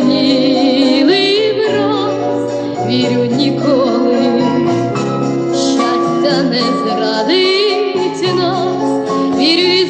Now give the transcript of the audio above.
зеленіли враз, вірю ніколи, щастя не зрадить нас, вірю і